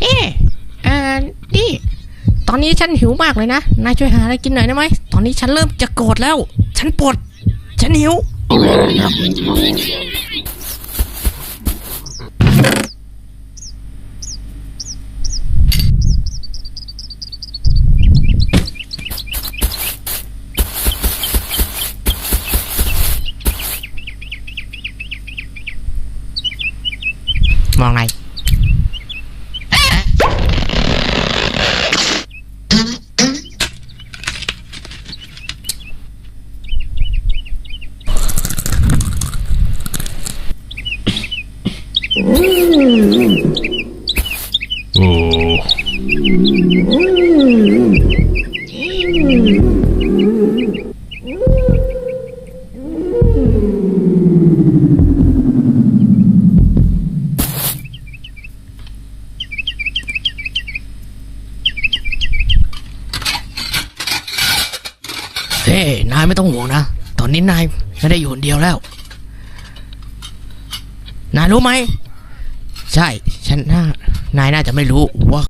เอ๊อ่อนี่ ตอนนี้ฉันหิวมากเลยนะ นายช่วยหาอะไรกินหน่อยได้ไหม ตอนนี้ฉันเริ่มจะโกรธแล้ว ฉันปวด ฉันหิว món này Oh. ไหนโอ้เฮ้นายไม่ต้องห่วงนะ ตอนนี้นายไม่ได้อยู่คนเดียวแล้ว นายรู้ไหม ใช่ ฉันน่านายน่าจะไม่รู้ว่า